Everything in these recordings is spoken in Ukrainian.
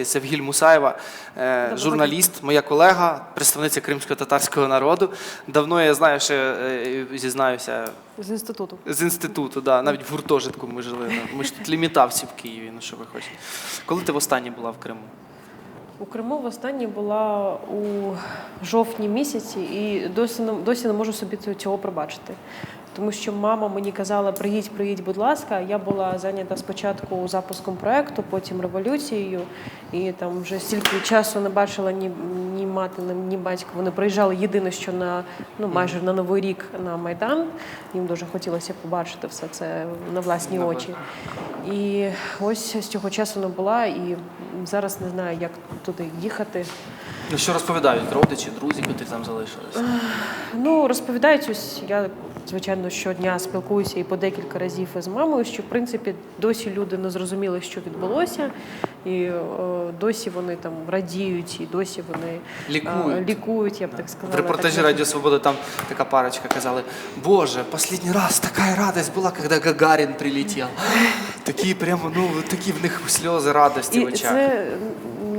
гості Севгіль Мусаєва, е, журналіст, моя колега, представниця кримсько-татарського народу. Давно я знаю, ще е, зізнаюся З інституту. з інституту, да, навіть в гуртожитку ми жили. Ми ж тут лімітавці в Києві, ну що ви хочете. Коли ти востаннє була в Криму? У Криму востаннє була у жовтні місяці і досі не, досі не можу собі цього пробачити. Тому що мама мені казала, приїдь, приїдь, будь ласка. Я була зайнята спочатку запуском проекту, потім революцією. І там вже стільки часу не бачила ні, ні мати, ні- батька. Вони приїжджали єдине, що на ну майже на Новий рік на Майдан. Їм дуже хотілося побачити все це на власні очі. І ось з цього часу не була, і зараз не знаю, як туди їхати. Ну що розповідають родичі, друзі, котрі там залишилися? Ну, розповідають, ось я, звичайно, щодня спілкуюся і по декілька разів із мамою, що в принципі досі люди не зрозуміли, що відбулося, і е, досі вони там радіють, і досі вони е, Лікують. лікують, я б так сказала. В репортажі Радіо Свобода там така парочка казали: Боже, последний раз такая радость была, когда Гагарин прилетел. Такі прямо, ну такі в них сльози радості в очах. це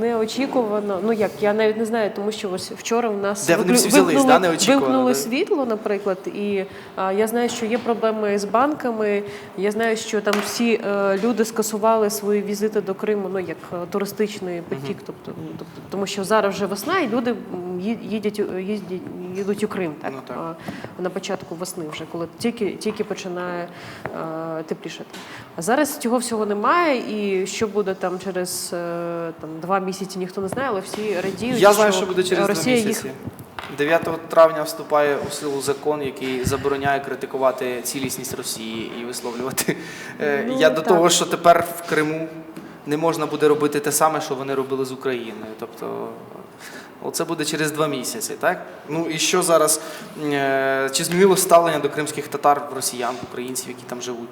неочікувано. Ну як я навіть не знаю, тому що ось вчора у нас Де вони виклю- всі взялись, вимкнули- да, неочікувано, вимкнули да? світло, наприклад. І а, я знаю, що є проблеми з банками. Я знаю, що там всі е, люди скасували свої візити до Криму, ну як е, туристичний потік. Тобто, ну, тобто, тому що зараз вже весна, і люди м, ї- їдять, у- їздять, їдуть у Крим, так, Ну, так. А, на початку весни, вже коли тільки, тільки починає е, теплішати. А зараз цього всього немає, і що буде там через е, там, два місяці, ніхто не знає, але всі радіють. Я знаю, що буде через Росія два місяці. 9 травня вступає у силу закон, який забороняє критикувати цілісність Росії і висловлювати. Е, Ну, Я до так. того, що тепер в Криму не можна буде робити те саме, що вони робили з Україною. Тобто, оце буде через два місяці, так? Ну і що зараз? е, Чи змінило ставлення до кримських татар, росіян, українців, які там живуть,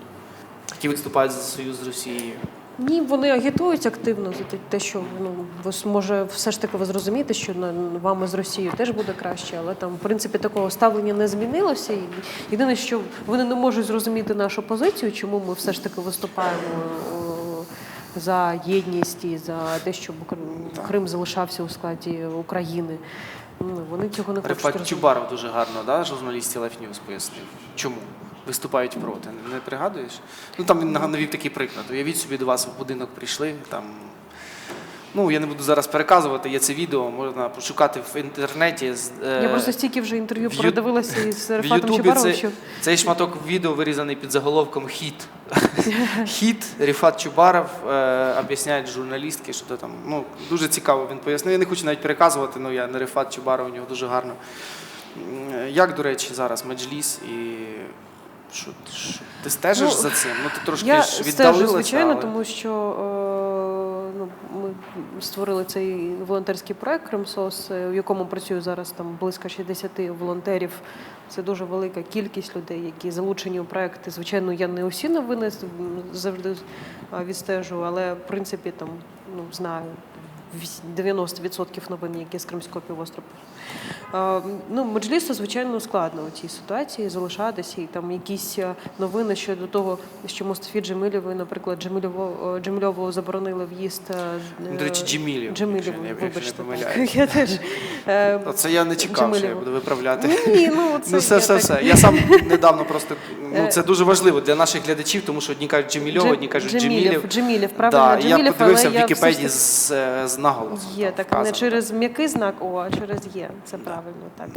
які виступають за союз з Росією? Ні, вони агітують активно за те- що ну ви може все ж таки ви зрозумієте, що на вами з Росією теж буде краще, але там в принципі такого ставлення не змінилося. І єдине, що вони не можуть зрозуміти нашу позицію, чому ми все ж таки виступаємо. е, За єдність і за те, щоб Крим- залишався у складі України. Ну, вони цього не хочуть Рефат. Чубаров дуже гарно, да, журналісті Life News пояснив. Чому? Виступають проти. Не пригадуєш? Ну там він навів такий приклад. Уявіть собі, до вас в будинок прийшли, там. Ну, я не буду зараз переказувати, є це відео, можна пошукати в інтернеті. е, Я просто стільки вже інтерв'ю передивилася із Рефатом Ютубі Чубаровим, це, цей шматок відео вирізаний під заголовком Хіт. Хіт, Ріфат Чубаров е, об'ясняють журналістки, що там. Ну, дуже цікаво він пояснив. Я не хочу навіть переказувати, ну я не Ріфат Чубаров, у нього дуже гарно. Як, до речі, зараз меджліс і. Що, що, ти стежиш Ну, за цим? Ну ти трошки Я ж стежу, звичайно, але... тому що е, ну, ми створили цей волонтерський проект Кримсос, е, в якому працює зараз там близько 60 волонтерів. Це дуже велика кількість людей, які залучені у проекти. Звичайно, я не усі новини завжди відстежу, але в принципі там ну знаю. Вісь- 90% новин, які з Кримського півострову. Е, Ну, Меджлісу, звичайно, складно у цій ситуації залишатися. І там якісь е, новини щодо того, що Мустафі Джемилєвої, наприклад, Джемильову, е, Джемильову заборонили в'їзд. е, Ну, До речі, Джемилєву, я не- вибачте. Я теж. е, Оце я не чекав, що я буду виправляти. Ні, ну це Ну, все, я все, так- все. Я сам недавно просто. Ну, це дуже важливо для наших глядачів, тому що одні кажуть Джемільов, одні кажуть Джемілєв. Джемілєв, правильно, да, Джемілєв, я подивився але в я Вікіпедії таки- з, з наголосом. Є так, вказано, не через м'який знак О, а через є. Це правильно, так.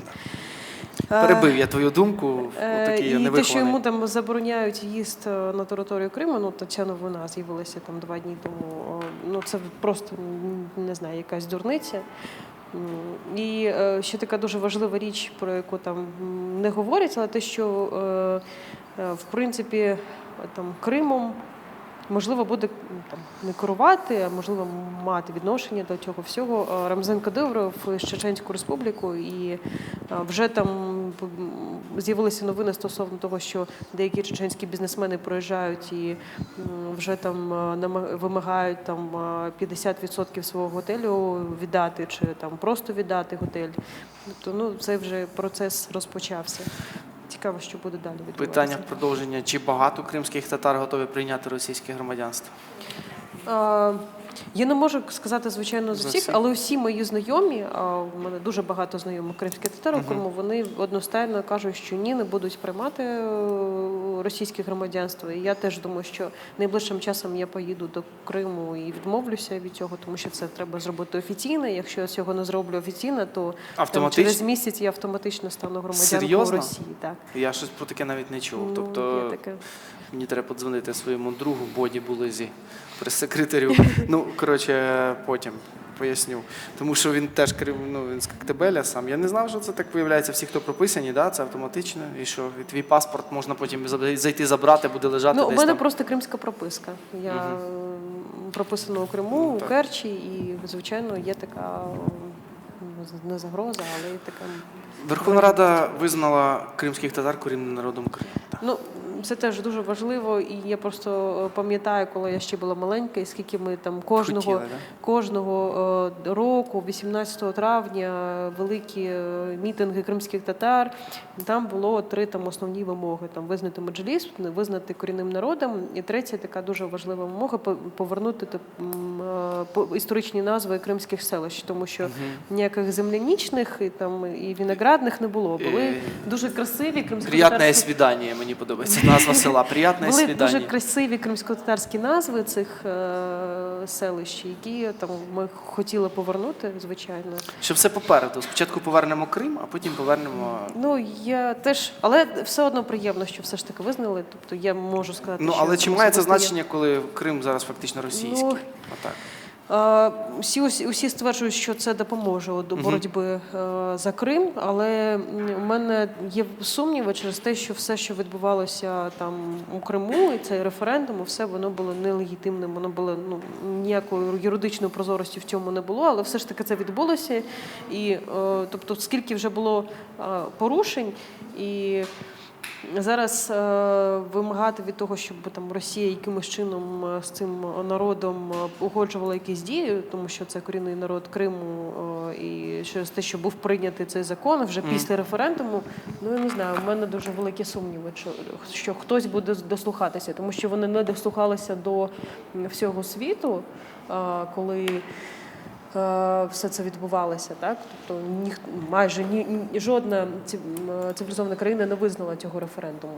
Е, Перебив я твою думку, Е, такий І те, що йому там забороняють їзд е, на територію Криму, ну то ця новина з'явилася там два дні тому. Ну це просто не знаю, якась дурниця. І ще така дуже важлива річ, про яку там не говорять, але те, що в принципі там Кримом. Можливо, буде там не керувати, а можливо мати відношення до цього всього. Е, Рамзан Кадиров з Чеченську республіку, і е, вже там з'явилися новини стосовно того, що деякі чеченські бізнесмени проїжджають і вже там е, вимагають там е, 50% свого готелю віддати, чи там просто віддати готель. Тобто, ну це вже процес розпочався. Цікаво, що буде далі відбуватися. Питання в продовження: чи багато кримських татар готові прийняти російське громадянство? Е, Я не можу сказати, звичайно, за всіх, але всі мої знайомі, а в мене дуже багато знайомих кримських татар, у Криму, вони одностайно кажуть, що ні, не будуть приймати е, російське громадянство. І я теж думаю, що найближчим часом я поїду до Криму і відмовлюся від цього, тому що це треба зробити офіційно. Якщо я цього не зроблю офіційно, то там, через місяць я автоматично стану громадянкою Серйозно? Росії. Так. Я щось про таке навіть не чув. Ну, тобто таке. мені треба подзвонити своєму другу Боді Булизі, прес-секретарю. ну, коротше, потім поясню. Тому що він теж крив- ну, він з Коктебеля сам. Я не знав, що це так виявляється. Всі, хто прописані, да, це автоматично. І що і твій паспорт можна потім зайти забрати, буде лежати Ну, у мене там. просто кримська прописка. Я м, прописана у Криму, Ну, у. Керчі, і, звичайно, є така не загроза, але є така. Верховна Рада визнала кримських татар корінним народом Криму. Ну, це теж дуже важливо, і я просто е, пам'ятаю, коли я ще була маленька, і скільки ми там кожного, Хотіли, да? кожного е, року, 18 травня, великі е, мітинги кримських татар. Там було три там основні вимоги: там визнати меджліс, визнати корінним народом. І третя така дуже важлива вимога по- повернути тип, історичні назви кримських селищ, тому що ніяких землянічних і там і виноградних не було. Були дуже красиві кримсько Приятне свідання, мені подобається назва села. Приятне були свідання. дуже красиві кримськотатарські назви цих е, селищ, які там ми хотіли повернути, звичайно. Що все попереду. Спочатку повернемо Крим, а потім повернемо. Ну я теж, але все одно приємно, що все ж таки визнали. Тобто я можу сказати, Ну що але чи має це значення, коли Крим зараз фактично російський? Ну, Отак. Е, Всі, усі, стверджують, що це допоможе до боротьби е, за Крим, але у мене є сумніви через те, що все, що відбувалося там у Криму, і цей референдум, і все воно було нелегітимним. Воно було ну ніякої юридичної прозорості в цьому не було, але все ж таки це відбулося. І е, тобто, скільки вже було порушень і. Зараз е, вимагати від того, щоб там Росія якимось чином е, з цим народом е, угоджувала якісь дії, тому що це корінний народ Криму, е, і через те, що був прийнятий цей закон вже після референдуму. Ну я не знаю, в мене дуже великі сумніви, що, що хтось буде дослухатися, тому що вони не дослухалися до всього світу, е, коли. Е, Все це відбувалося, так тобто ніх майже ні, ні жодна цивілізована країна не визнала цього референдуму.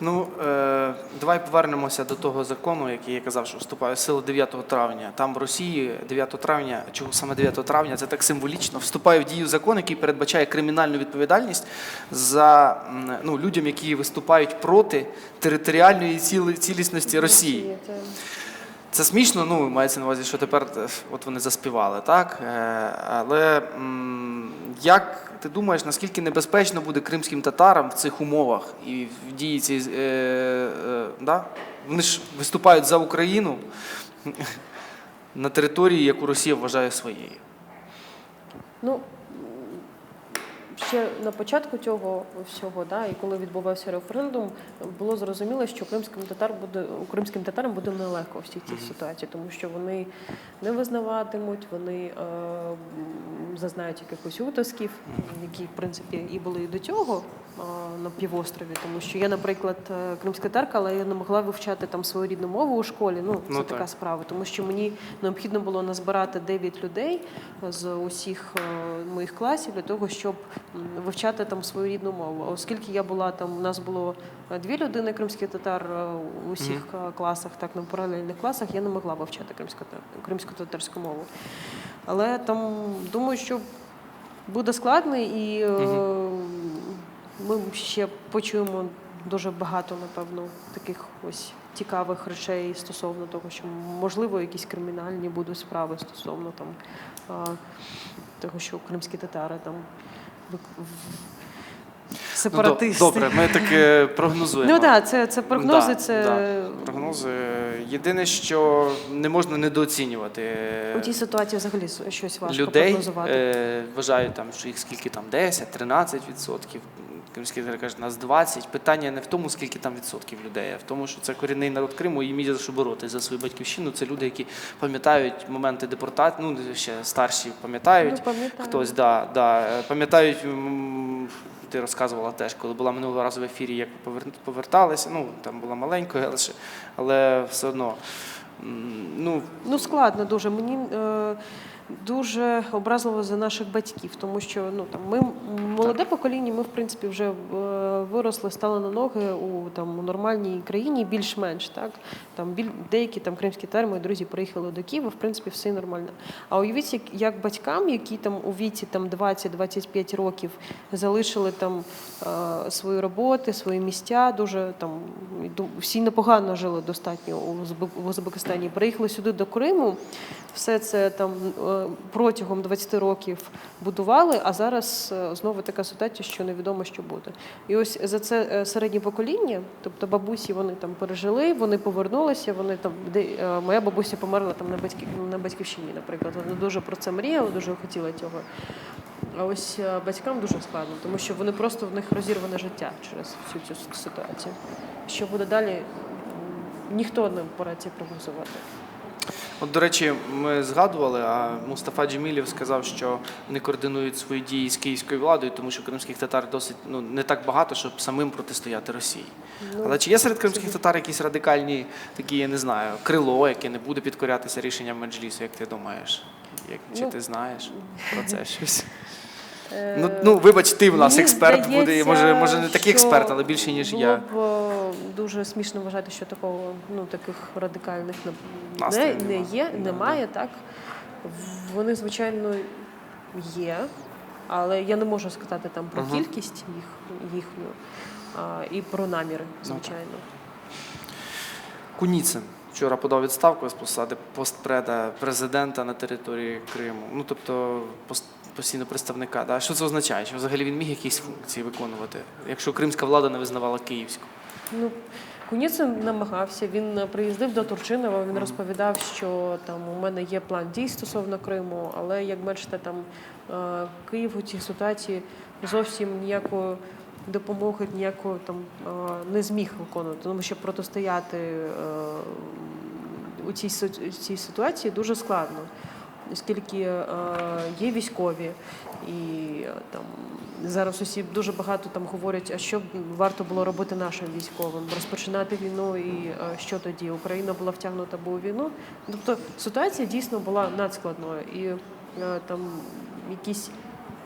Ну е, давай повернемося до того закону, який я казав, що вступає в силу 9 травня. Там в Росії 9 травня, чого саме 9 травня, це так символічно. Вступає в дію закон, який передбачає кримінальну відповідальність за ну, людям, які виступають проти територіальної цілісності Росії. Це- Це смішно, ну мається на увазі, що тепер е, от вони заспівали, так? Е, Але як ти думаєш, наскільки небезпечно буде кримським татарам в цих умовах і в дії цієї, е, е, да? Вони ж виступають за Україну на території, яку Росія вважає своєю. Ну ще на початку цього всього, да, і коли відбувався референдум, було зрозуміло, що кримським татар буде кримським татарам буде нелегко в цій ситуації, тому що вони не визнаватимуть, вони е, зазнають якихось утисків, які в принципі і були і до цього на півострові, тому що я, наприклад, е, кримська татарка, але я не могла вивчати там свою рідну мову у школі. Ну, це Ну, така так. справа, тому що мені необхідно було назбирати 9 людей з усіх е, моїх класів для того, щоб вивчати там свою рідну мову. А Оскільки я була там, у нас було е, дві людини кримських татар е, у усіх е, класах, так на паралельних класах, я не могла вивчати кримську кримсько-татарську мову. Але там думаю, що буде складно і е, ми ще почуємо дуже багато, напевно, таких ось цікавих речей стосовно того, що можливо якісь кримінальні будуть справи стосовно там того, що кримські татари там вик- в- Ну. Добре, ми таке прогнозуємо. Ну так, це, це прогнози, Да, це да, прогнози. Єдине, що не можна недооцінювати. у тій ситуації взагалі щось важко людей прогнозувати. е, вважають там, що їх скільки там 10, 13 відсотків. Кримські татари кажуть, нас 20. Питання не в тому, скільки там відсотків людей, а в тому, що це корінний народ Криму і мій за що боротися за свою батьківщину. Це люди, які пам'ятають моменти депортації, ну ще старші пам'ятають. Ну, пам'ятаю. Хтось да, да, пам'ятають. Ти розказувала теж, коли була минулого разу в ефірі, як поверталися. Ну там була маленькою, але, але все одно. ну, Ну, складно дуже. Мені е, дуже образливо за наших батьків, тому що ну там ми молоде покоління, ми в принципі вже е, виросли, стали на ноги у там у нормальній країні, більш-менш так. Там біль деякі там кримські татари, мої друзі приїхали до Києва, в принципі, все нормально. А уявіть, як, як батькам, які там у віці там 20-25 років залишили там е, свої роботи, свої місця, дуже там всі непогано жили достатньо у Узбек- Узбекистані. Приїхали сюди до Криму, все це там е, протягом 20 років будували, а зараз е, знову така ситуація, що невідомо, що буде. І ось за це е, середнє покоління, тобто бабусі, вони там пережили, вони повернулися. Вони там де е, моя бабуся померла там на батьків на батьківщині, наприклад. Вона дуже про це мріяла, дуже хотіла цього. А ось батькам дуже складно, тому що вони просто в них розірване життя через всю цю ситуацію. Що буде далі, ніхто не порадить прогнозувати. От, до речі, ми згадували, а Мустафа Джемілів сказав, що вони координують свої дії з київською владою, тому що кримських татар досить ну не так багато, щоб самим протистояти Росії. Ну, Але чи є серед кримських татар якісь радикальні такі, я не знаю, крило, яке не буде підкорятися рішенням меджлісу, як ти думаєш? Як, чи Ну, ти знаєш про це щось? Е, Ну, ну вибач, ти в нас мені експерт буде. Може, може не такий що експерт, але більше, ніж було я. б е, дуже смішно вважати, що такого ну таких радикальних не, не, не є, Да, немає, так. Вони, звичайно, є, але я не можу сказати там про Ага. кількість їх їхню а, і про наміри, Ну, звичайно. Куніцин вчора подав відставку з посади постпреда президента на території Криму. Ну тобто пост- постійно представника. Да? Що це означає? Що взагалі він міг якісь функції виконувати, якщо кримська влада не визнавала київську? Ну, Куніцин намагався. Він е, приїздив до Турчинова. Він розповідав, що там у мене є план дій стосовно Криму, але як бачите, там е, Київ у цій ситуації зовсім ніякої допомоги, ніякої там е, не зміг виконувати, тому що протистояти у цій цій ситуації дуже складно. Оскільки е, є військові, і е, там зараз усі дуже багато там говорять, а що варто було робити нашим військовим, розпочинати війну, і е, що тоді? Україна була втягнута у війну. Тобто ситуація дійсно була надскладною, і там якісь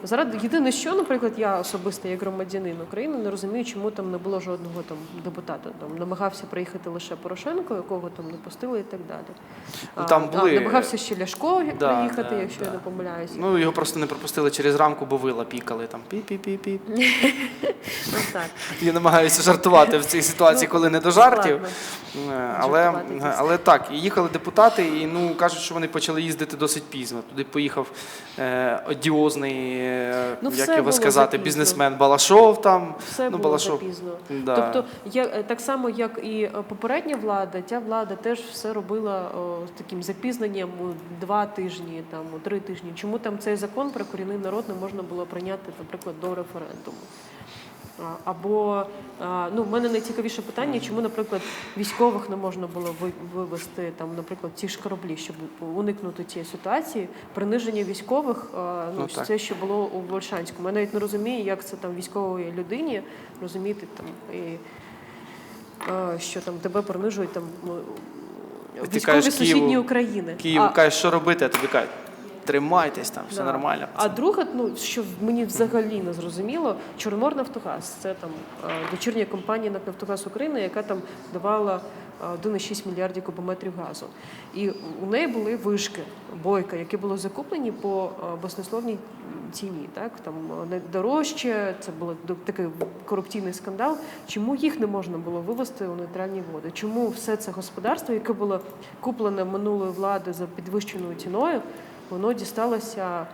Заради єдине, що, наприклад, я особисто як громадянин України не розумію, чому там не було жодного там депутата. Там намагався приїхати лише Порошенко, якого там не пустили і так далі. Ну, А, там а, були- намагався ще Ляшко Да, приїхати, да, якщо да. я не помиляюся. Ну його просто не пропустили через рамку, бо вила пікали там пі-пі-пі-пі. Ну. Я намагаюся жартувати в цій ситуації, Ну, коли не до жартів. Е, Але, але так, їхали депутати, і ну кажуть, що вони почали їздити досить пізно. Туди поїхав е, одіозний, е, Ну, як його сказати, запізно. бізнесмен Балашов там. Все ну, було Балашов. запізно. Да. Тобто, я, е, так само, як і е, попередня влада, ця влада теж все робила о, з таким запізненням у два тижні, там у три тижні. Чому там цей закон про корінний народ не можна було прийняти, наприклад, до референдуму? Або ну, в мене найцікавіше питання, чому, наприклад, військових не можна було ви- вивести там, наприклад, ті ж кораблі, щоб уникнути цієї ситуації. Приниження військових, ну, Ну, це що було у Вольшанському. Я навіть не розумію, як це там військової людині розуміти там і що там тебе принижують там Ти військові кажеш сусідні України. Київ А- каже, що робити, а тобі кажуть, тримайтесь там, все Да. нормально. А друге, ну що мені взагалі не зрозуміло, Чорноморнафтогаз це там е, дочірня компанія НАК «Нафтогаз України, яка там давала е, 1,6 мільярдів кубометрів газу. І у неї були вишки бойка, які були закуплені по е, баснословній ціні. Так там е, найдорожче, це був такий корупційний скандал. Чому їх не можна було вивести у нейтральні води? Чому все це господарство, яке було куплене минулою владою за підвищеною ціною? Воно дісталося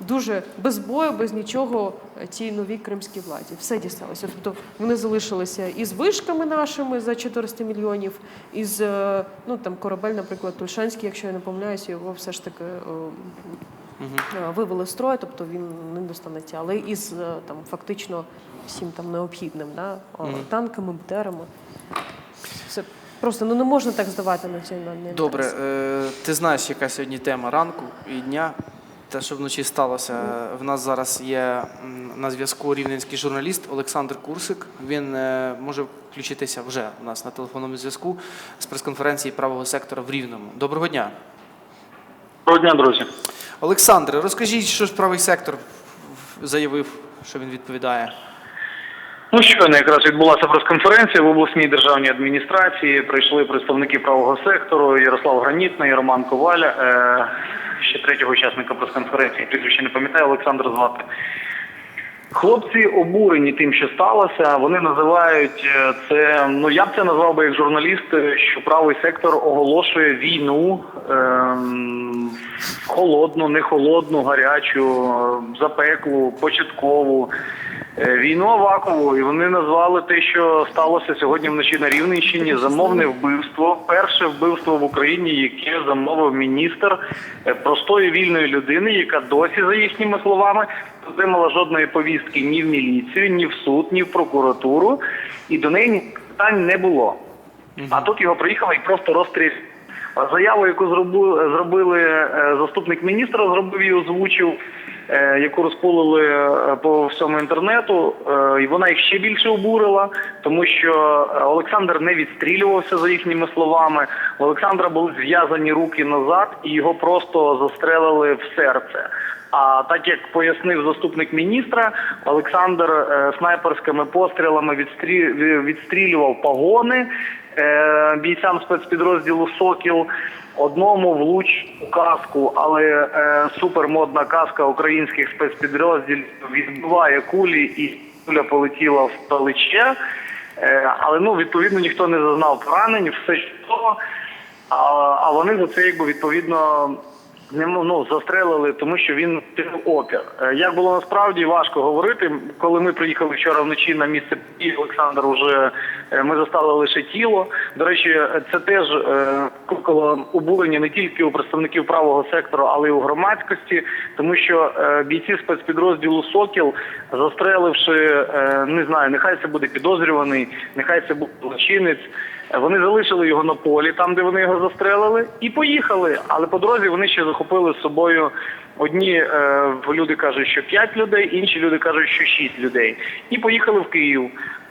дуже без бою, без нічого е, цій новій кримській владі. Все дісталося. Тобто вони залишилися із вишками нашими за 400 мільйонів, із е, ну там корабель, наприклад, Тульшанський, якщо я не помиляюся, його все ж таки е, вивели з строю, тобто він не достанеться, але із там фактично всім там необхідним, да? Мгм. танками, БТРами. Це просто ну не можна так здавати національний Добре, інтерес. е, ти знаєш, яка сьогодні тема ранку і дня. Те, що вночі сталося, в нас зараз є на зв'язку рівненський журналіст Олександр Курсик. Він е, може включитися вже у нас на телефонному зв'язку з прес-конференції правого сектора в Рівному. Доброго дня. Доброго дня, друзі. Олександре, розкажіть, що ж правий сектор заявив, що він відповідає. Ну щойно якраз відбулася прес-конференція в обласній державній адміністрації. Прийшли представники правого сектору Ярослав Гранітний, Роман Коваль, е, ще третього учасника прес-конференції, прізвище не пам'ятаю, Олександр звати. Хлопці обурені тим, що сталося. Вони називають е, це. Ну я б це назвав би як журналіст, е, що правий сектор оголошує війну ем, холодну, не холодну, гарячу, е, запеклу, початкову. Війну Авакову, і вони назвали те, що сталося сьогодні вночі на Рівненщині, замовне вбивство. Перше вбивство в Україні, яке замовив міністр простої вільної людини, яка досі, за їхніми словами, отримала жодної повістки ні в міліцію, ні в суд, ні в прокуратуру, і до неї питань не було. А тут його приїхали і просто розстріляли. Заяву, яку зроби- зробили е, заступник міністра, зробив і озвучив, е, яку розпулили е, по всьому інтернету, і вона їх ще більше обурила, тому що Олександр не відстрілювався за їхніми словами. У Олександра були зв'язані руки назад, і його просто застрелили в серце. А так як пояснив заступник міністра, Олександр е, снайперськими пострілами відстрі... відстрілював погони е, бійцям спецпідрозділу Сокіл. Одному влуч у каску, але е, супермодна каска українських спецпідрозділів відбиває кулі, і куля полетіла в плече. Е, але ну відповідно ніхто не зазнав поранень, все чудово. А, а вони за це якби відповідно не ну, застрелили, тому що він опір. Е, Як було насправді важко говорити, коли ми приїхали вчора вночі на місце події, Олександр уже е, ми застали лише тіло. До речі, е, це теж викликало обурення не тільки у представників правого сектору, але й у громадськості, тому що бійці спецпідрозділу Сокіл, застреливши, не знаю, нехай це буде підозрюваний, нехай це буде злочинець. Вони залишили його на полі, там де вони його застрелили, і поїхали. Але по дорозі вони ще захопили з собою. Одні е, люди кажуть, що 5 людей, інші люди кажуть, що 6 людей. І поїхали в Київ.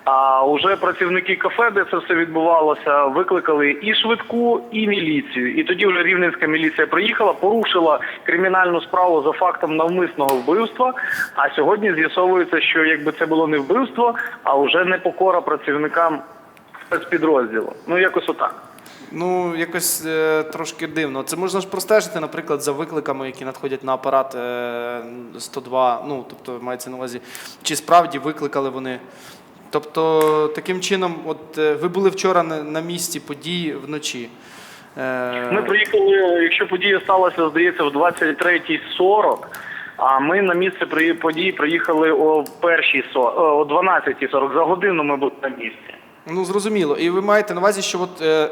А вже працівники кафе, де це все відбувалося, викликали і швидку, і міліцію. І тоді вже рівненська міліція приїхала, порушила кримінальну справу за фактом навмисного вбивства. А сьогодні з'ясовується, що якби це було не вбивство, а вже непокора працівникам спецпідрозділу. Ну якось отак. Ну, якось е, трошки дивно. Це можна ж простежити, наприклад, за викликами, які надходять на апарат е, 102. Ну, тобто, мається на увазі, чи справді викликали вони. Тобто, таким чином, от е, ви були вчора на, на місці події вночі. Е, Ми приїхали, якщо подія сталася, здається, в 23.40, а ми на місце при- події приїхали о першій со- о 12.40. За годину ми були на місці. Ну, зрозуміло. І ви маєте на увазі, що, от, е,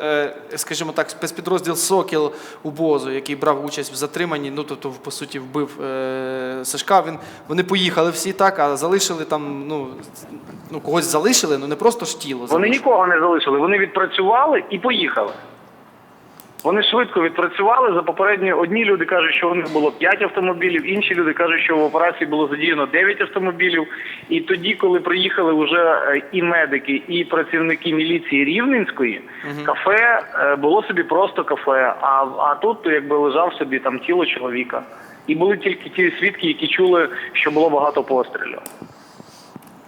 е, скажімо так, спецпідрозділ Сокіл у Бозу, який брав участь в затриманні, ну тобто, по суті, вбив е, Сашка, він, вони поїхали всі так, а залишили там, ну, ну когось залишили, ну не просто ж тіло. Вони залишили. нікого не залишили, вони відпрацювали і поїхали. Вони швидко відпрацювали. За попередні одні люди кажуть, що у них було 5 автомобілів, інші люди кажуть, що в операції було задіяно 9 автомобілів. І тоді, коли приїхали вже е, і медики, і працівники міліції Рівненської, кафе е, було собі просто кафе. А, а тут якби лежав собі там тіло чоловіка. І були тільки ті свідки, які чули, що було багато пострілів.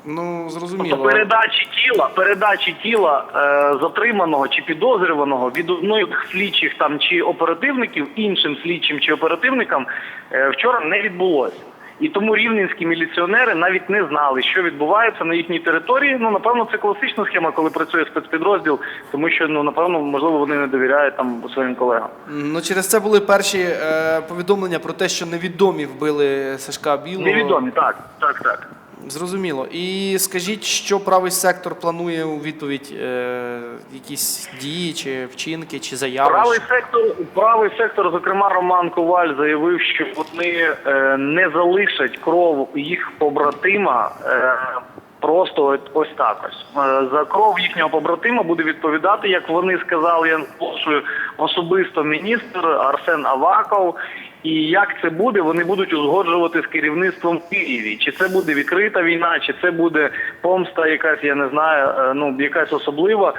Ну, Тобто зрозуміло. передачі тіла, передачі тіла е, затриманого чи підозрюваного від одних слідчих там чи оперативників іншим слідчим чи оперативникам е, вчора не відбулося. І тому рівненські міліціонери навіть не знали, що відбувається на їхній території. Ну напевно, це класична схема, коли працює спецпідрозділ, тому що ну напевно, можливо, вони не довіряють там своїм колегам. Ну, через це були перші е, повідомлення про те, що невідомі вбили Сашка Білого. Невідомі, так, так, так. Зрозуміло. І скажіть, що правий сектор планує у відповідь е, якісь дії, чи вчинки, чи заяви? Правий сектор, правий сектор, зокрема, Роман Коваль заявив, що вони е, не залишать кров їх побратима е, Просто ось, так ось. Е, За кров їхнього побратима буде відповідати, як вони сказали, я наголошую, особисто міністр Арсен Аваков. І як це буде, вони будуть узгоджувати з керівництвом Києві. Чи це буде відкрита війна, чи це буде помста, якась, я не знаю, е, ну якась особлива.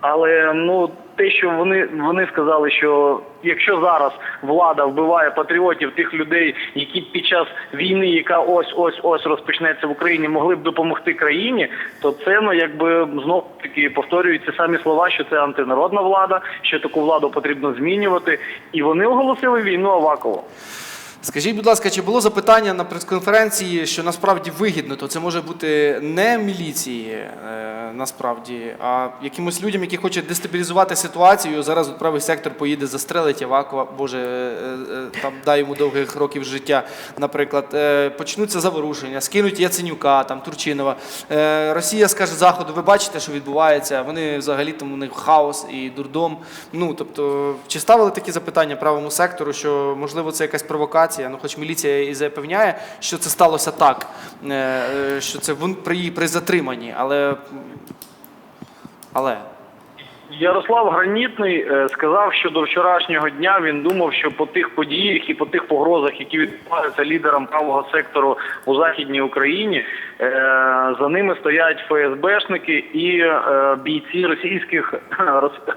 Але ну те, що вони, вони сказали, що якщо зараз влада вбиває патріотів, тих людей, які під час війни, яка ось ось ось розпочнеться в Україні, могли б допомогти країні, то це ну якби знов таки повторюють ці самі слова, що це антинародна влада, що таку владу потрібно змінювати, і вони оголосили війну Авакову. Скажіть, будь ласка, чи було запитання на прес-конференції, що насправді вигідно, то це може бути не міліції е, насправді, а якимось людям, які хочуть дестабілізувати ситуацію. Зараз от правий сектор поїде застрелить Авакова, Боже, е, е, там дай йому довгих років життя. Наприклад, е, почнуться заворушення, скинуть Яценюка, там Турчинова. Е, Росія скаже заходу, ви бачите, що відбувається. Вони взагалі там у них хаос і дурдом. Ну тобто, чи ставили такі запитання правому сектору, що можливо це якась провокація? Ну, хоч міліція і запевняє, що це сталося так, е, е, що це при, при затриманні, але. Але. Ярослав Гранітний е, сказав, що до вчорашнього дня він думав, що по тих подіях і по тих погрозах, які відбуваються лідерам правого сектору у західній Україні, за ними стоять ФСБшники і е, бійці російських рос-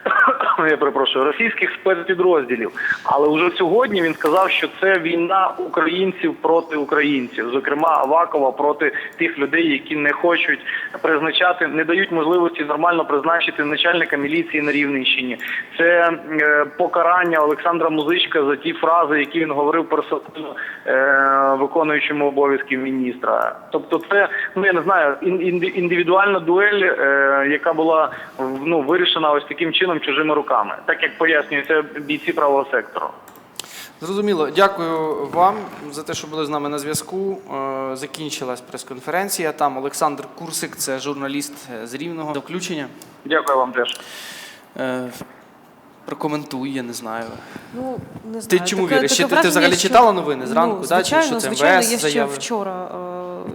я перепрошую російських спецпідрозділів. Але вже сьогодні він сказав, що це війна українців проти українців, зокрема Авакова проти тих людей, які не хочуть призначати, не дають можливості нормально призначити начальника міліції на Рівненщині. Це е, покарання Олександра Музичка за ті фрази, які він говорив персонально е, виконуючому обов'язків міністра. Тобто, це ну я не знаю, індивідуальна дуель, е, яка була ну вирішена ось таким чином чужими руками, так як пояснюється бійці правого сектору. Зрозуміло, дякую вам за те, що були з нами на зв'язку. Е, Закінчилась прес-конференція. Там Олександр Курсик, це журналіст е, з Рівного. До включення. Дякую вам теж. Прокоментуй, я не знаю. Ну, не знаю. чому таке- віриш? таке ти- ти взагалі що- читала новини зранку, Ну, да? Чи звичайно, що це звичайно, МВС я ще заяви? вчора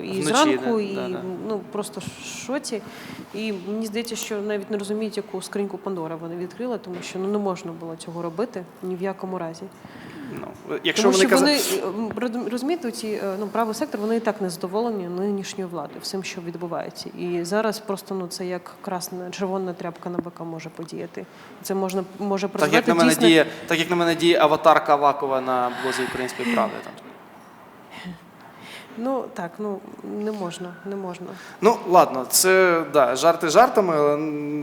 е, і Вночі, зранку, да? і Да, да. ну просто шоці. І мені здається, що навіть не розуміють, яку скриньку Пандора вони відкрили, тому що ну не можна було цього робити ні в якому разі. Ну, якщо Тому вони що казали. вони роз- розумієте, ці е, ну правий сектор вони і так не задоволені нинішньою владою, всім, що відбувається. І зараз просто ну це як красна червона тряпка на бока може подіяти. Це можна може Так як на мене дійсно. діє, так як на мене діє аватарка Авакова на блозі української правди. Там. Ну так, ну не можна, не можна. Ну, ладно, це да, жарти жартами, але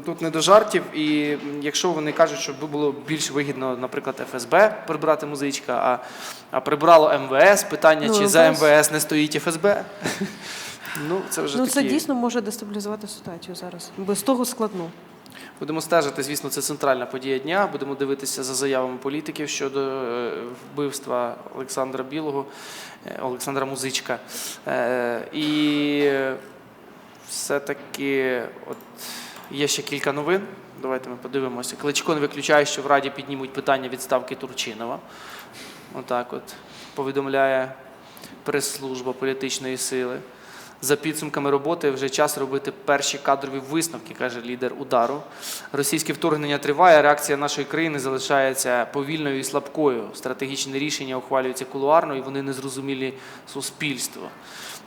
тут не до жартів. І якщо вони кажуть, що було більш вигідно, наприклад, ФСБ прибрати музичка, а, а прибрало МВС, питання, Ну, чи за МВС. Не стоїть ФСБ. Ну, це вже ну такі. це дійсно може дестабілізувати ситуацію зараз. Без того складно. Будемо стежити, звісно, це центральна подія дня. Будемо дивитися за заявами політиків щодо е, вбивства Олександра Білого, е, Олександра Музичка. Е, І все-таки от є ще кілька новин. Давайте ми подивимося. Кличко не виключає, що в Раді піднімуть питання відставки Турчинова. Отак от повідомляє прес-служба політичної сили. За підсумками роботи вже час робити перші кадрові висновки, каже лідер удару. Російське вторгнення триває. Реакція нашої країни залишається повільною і слабкою. Стратегічні рішення ухвалюються кулуарно і вони незрозумілі суспільству.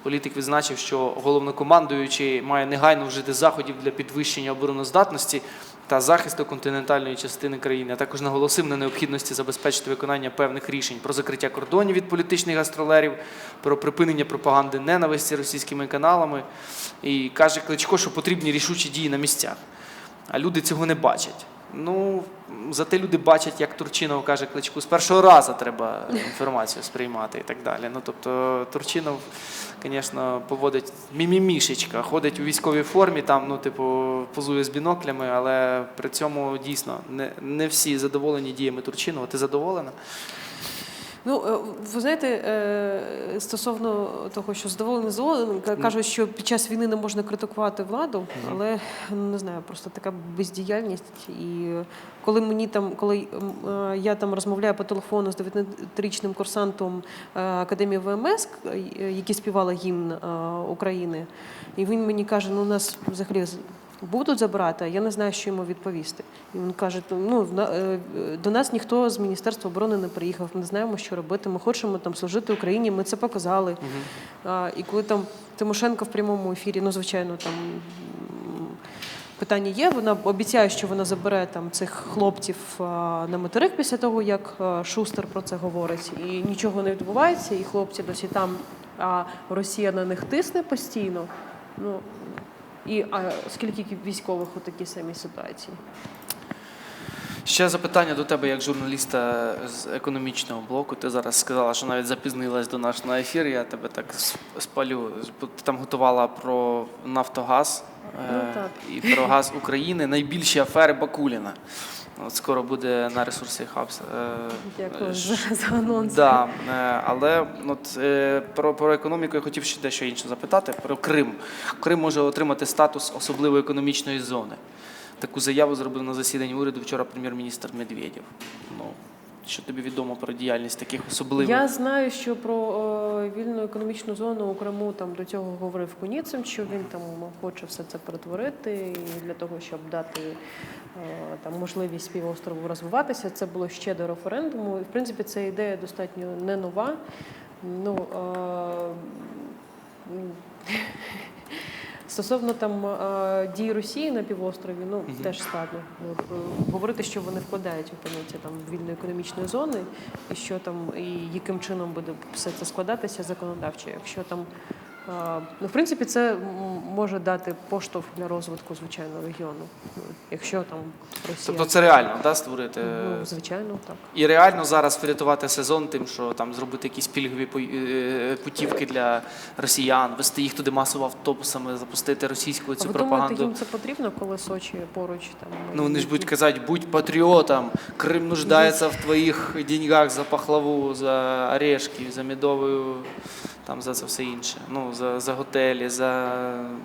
Політик відзначив, що головнокомандуючий має негайно вжити заходів для підвищення обороноздатності та захисту континентальної частини країни, а також наголосив на необхідності забезпечити виконання певних рішень про закриття кордонів від політичних гастролерів, про припинення пропаганди ненависті російськими каналами. І каже Кличко, що потрібні рішучі дії на місцях. А люди цього не бачать. Ну, зате люди бачать, як Турчинов каже Кличку, з першого разу треба інформацію сприймати і так далі. Ну, тобто Турчинов, звісно, поводить мімімішечка, ходить у військовій формі, там, ну, типу, позує з біноклями, але при цьому дійсно не, не всі задоволені діями Турчинова. Ти задоволена? Ну, е, ви знаєте, е, стосовно того, що задоволений задоволений, кажуть, що під час війни не можна критикувати владу, але ну, не знаю, просто така бездіяльність. І коли мені там, коли е, я там розмовляю по телефону з 19-річним курсантом Академії ВМС, який співала гімн України, і він мені каже: ну у нас взагалі будуть забирати, а я не знаю, що йому відповісти. І він каже: ну е, до нас ніхто з Міністерства оборони не приїхав, ми не знаємо, що робити. Ми хочемо там служити Україні. Ми це показали. А, і коли там Тимошенко в прямому ефірі, ну звичайно, там. Питання є. Вона обіцяє, що вона забере там цих хлопців а, на материк після того, як а, Шустер про це говорить, і нічого не відбувається, і хлопці досі там, а Росія на них тисне постійно. Ну і а скільки військових у такій самій ситуації? Ще запитання до тебе як журналіста з економічного блоку. Ти зараз сказала, що навіть запізнилась до нас на ефір. Я тебе так спалю. Ти там готувала про Нафтогаз Ну, е, і про газ України. Найбільші афери Бакуліна. От скоро буде на ресурсі Хабс. Е, Дякую е, за, анонс. Да, е, але от, е, про, про економіку я хотів ще дещо інше запитати. Про Крим. Крим може отримати статус особливої економічної зони. Таку заяву зробив на засіданні уряду вчора прем'єр-міністр Медведєв. Ну, що тобі відомо про діяльність таких особливих? Я знаю, що про е, вільну економічну зону у Криму там до цього говорив Куніцин, що він там хоче все це перетворити і для того, щоб дати е, там можливість півострову розвиватися. Це було ще до референдуму. І в принципі, ця ідея достатньо не нова. Ну е, Стосовно там е, дій Росії на півострові, ну теж складно е, говорити, що вони вкладають у поняття там вільної економічної зони, і що там і яким чином буде все це складатися законодавчо. Якщо там ну, в принципі, це може дати поштовх для розвитку звичайно регіону. Ну, Якщо там Росія Тобто це реально да, створити. ну, звичайно так. І реально зараз врятувати сезон тим, що там зробити якісь пільгові пу- е, путівки для росіян, вести їх туди масово автобусами, запустити російську А цю ви думаєте, пропаганду. їм це потрібно, коли Сочі поруч там Ну, вони ж будуть казати, будь патріотом, Крим нуждається в твоїх деньгах за пахлаву, за орешки, за медовою, там за це все інше. Ну, за, за готелі, за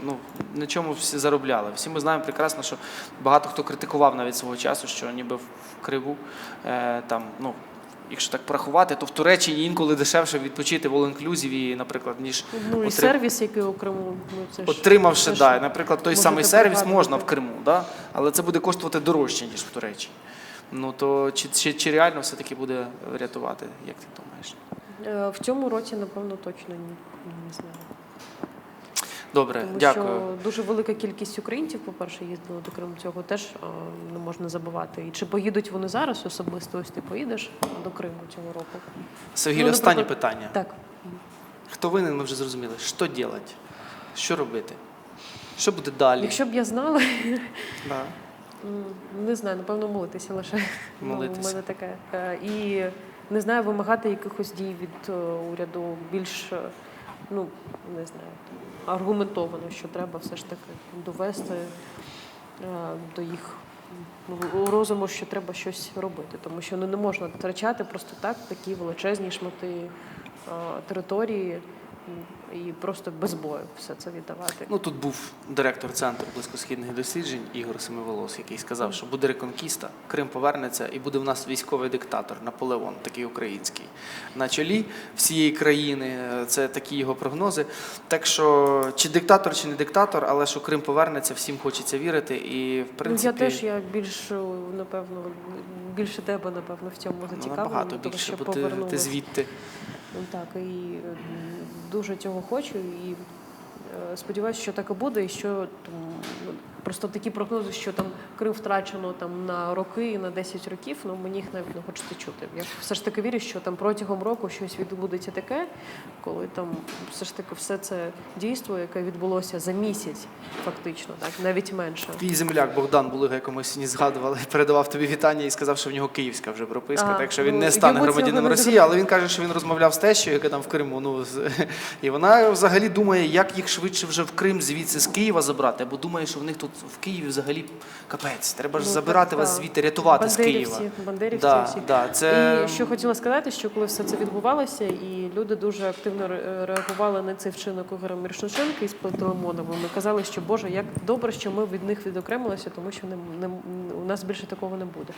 ну, на чому всі заробляли. Всі ми знаємо прекрасно, що багато хто критикував навіть свого часу, що ніби в Криву е, там, ну. Якщо так порахувати, то в Туреччині інколи дешевше відпочити в all-inclusive, наприклад, ніж Ну і отрим- сервіс, який у Криму, ну це Отримавши, да, наприклад, той самий сервіс можна в Криму, да? але це буде коштувати дорожче, ніж в Туреччині. Ну то чи, чи, чи реально все-таки буде врятувати, як ти думаєш? Е, В цьому році, напевно, точно ні. Не знаю. Добре, Тому дякую. що дуже велика кількість українців, по-перше, їздила до Криму. Цього теж е, не можна забувати. І чи поїдуть вони зараз особисто? Ось ти поїдеш до Криму цього року? Сергій, ну, останнє наприклад, питання. Так. Хто винен, ми вже зрозуміли. Що робити? Що робити? Що буде далі? Якщо б я знала, Да. не знаю, напевно, молитися лише. Ну, Молитися. У мене таке. Е, І не знаю, вимагати якихось дій від е, уряду більш, е, ну не знаю, аргументовано, що треба все ж таки довести е, до їх ну, розуму, що треба щось робити, тому що ну, не можна втрачати просто так такі величезні шмати території і просто без бою все це віддавати. Ну тут був директор центру близькосхідних досліджень Ігор Семиволос, який сказав, що буде реконкіста, Крим повернеться і буде в нас військовий диктатор Наполеон, такий український, на чолі всієї країни. Це такі його прогнози. Так що чи диктатор, чи не диктатор, але що Крим повернеться, всім хочеться вірити. І в принципі Ну, я теж я більш напевно більше тебе, напевно, в цьому ну, набагато більше, бо ти, ти звідти. Ну, Так, і дуже цього хочу, і е, сподіваюся, що так і буде, і що ну, просто такі прогнози, що там Крим втрачено там на роки і на 10 років, ну мені їх навіть не хочеться чути. Я все ж таки вірю, що там протягом року щось відбудеться таке, коли там все ж таки все це дійство, яке відбулося за місяць, фактично, так навіть менше. Твій земляк Богдан Булига, якому сьогодні згадували, передавав тобі вітання і сказав, що в нього київська вже прописка, А, так що він ну, не стане громадянином Росії, але він каже, що він розмовляв з тещою, яка там в Криму. Ну з- і вона взагалі думає, як їх швидше вже в Крим звідси з Києва забрати, бо думає, що в них тут в Києві взагалі капець. Треба ж Ну, забирати так, вас звідти, рятувати з Києва. Бандерівці, Да, всі. да, це... І що хотіла сказати, що коли все це відбувалося, і люди дуже активно реагували на цей вчинок Ігоря Мірошниченка із Пантелеймоновим. Ми казали, що Боже, як добре, що ми від них відокремилися, тому що не, не, у нас більше такого не буде.